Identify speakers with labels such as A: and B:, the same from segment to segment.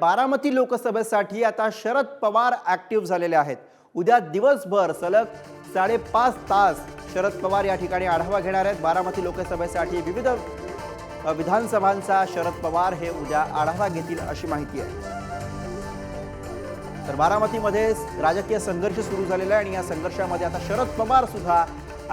A: बारामती लोकसभेसाठी आता शरद पवार ॲक्टिव्ह झालेले आहेत. उद्या दिवसभर सलग साडेपाच तास शरद पवार या ठिकाणी आढावा घेणार आहेत. बारामती लोकसभेसाठी विविध विधानसभांचा शरद पवार हे उद्या आढावा घेतील अशी माहिती आहे. तर बारामतीमध्ये राजकीय संघर्ष सुरू झालेला आहे आणि या संघर्षामध्ये आता शरद पवार सुद्धा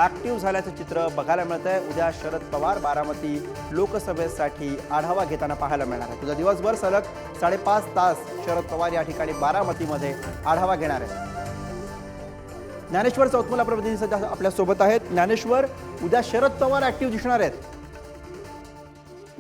A: ऍक्टिव्ह झाल्याचं चित्र बघायला मिळत आहे उद्या शरद पवार बारामती लोकसभेसाठी आढावा घेताना पाहायला मिळणार आहे. तुझा दिवसभर सलग साडेपाच तास शरद पवार या ठिकाणी बारामतीमध्ये आढावा घेणार आहे ज्ञानेश्वर चौतमला प्रतिनिधी सध्या आपल्यासोबत आहेत. ज्ञानेश्वर उद्या शरद पवार ऍक्टिव्ह दिसणार आहेत.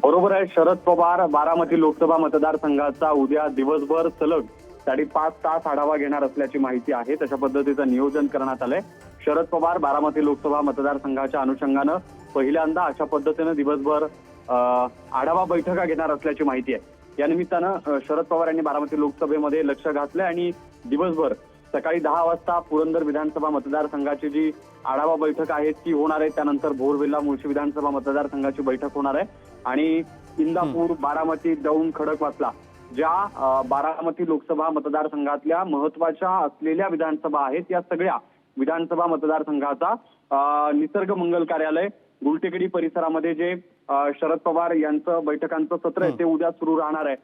B: बरोबर आहे. शरद पवार बारामती लोकसभा मतदारसंघाचा उद्या दिवसभर सलग साडेपाच तास आढावा घेणार असल्याची माहिती आहे. तशा पद्धतीचं नियोजन करण्यात आलंय. शरद पवार बारामती लोकसभा मतदारसंघाच्या अनुषंगानं पहिल्यांदा अशा पद्धतीनं दिवसभर आढावा बैठका घेणार असल्याची माहिती आहे. या निमित्तानं शरद पवार यांनी बारामती लोकसभेमध्ये लक्ष घातलंय आणि दिवसभर सकाळी दहा वाजता पुरंदर विधानसभा मतदारसंघाची जी आढावा बैठक आहे ती होणार आहे त्यानंतर भोरवेल्ला मुळशी विधानसभा मतदारसंघाची बैठक होणार आहे. आणि इंदापूर बारामती दौंड खडकवासला ज्या बारामती लोकसभा मतदारसंघातल्या महत्त्वाच्या असलेल्या विधानसभा आहेत या सगळ्या विधानसभा मतदारसंघाचा निसर्ग मंगल कार्यालय गुलटेकडी परिसरामध्ये जे शरद पवार यांचं बैठकांचं सत्र आहे ते उद्या सुरू राहणार आहे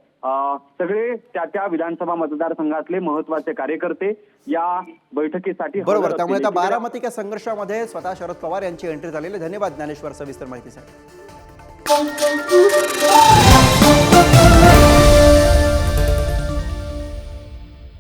B: सगळे त्या त्या विधानसभा मतदारसंघातले महत्त्वाचे कार्यकर्ते या बैठकीसाठी
A: बरोबर. त्यामुळे आता
B: एकीकडे-
A: बारामती या संघर्षामध्ये स्वतः शरद पवार यांची एंट्री झालेली. धन्यवाद ज्ञानेश्वर सविस्तर माहितीसाठी